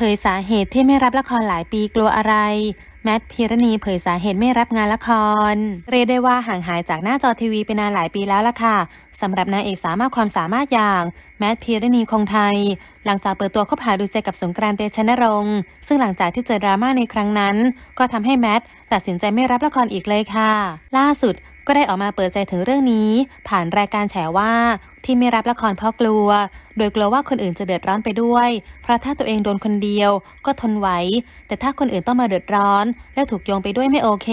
ผยสาเหตุที่ไม่รับละครหลายปีกลัวอะไร แมทพิรณีเผยสาเหตุไม่รับงานละคร เรียกได้ว่าห่างหายจากหน้าจอทีวีไปนานหลายปีแล้วล่ะค่ะสำหรับนางเอกสามารถความสามารถอย่างแมทพิรณีคงไทย หลังจากเปิดตัวคบหาดูใจกับสงกรานเตชนรงค์ซึ่งหลังจากที่เจอดราม่าในครั้งนั้น ก็ทำให้แมทตัดสินใจไม่รับละครอีกเลยค่ะ ล่าสุด ก็ได้ออกมาเปิดใจถึงเรื่องนี้ ผ่านรายการแฉว่าที่ไม่รับละครเพราะกลัว โดยกลัวว่าคนอื่นจะเดือดร้อนไปด้วย เพราะถ้าตัวเองโดนคนเดียวก็ทนไหว แต่ถ้าคนอื่นต้องมาเดือดร้อน และถูกโยงไปด้วยไม่โอเค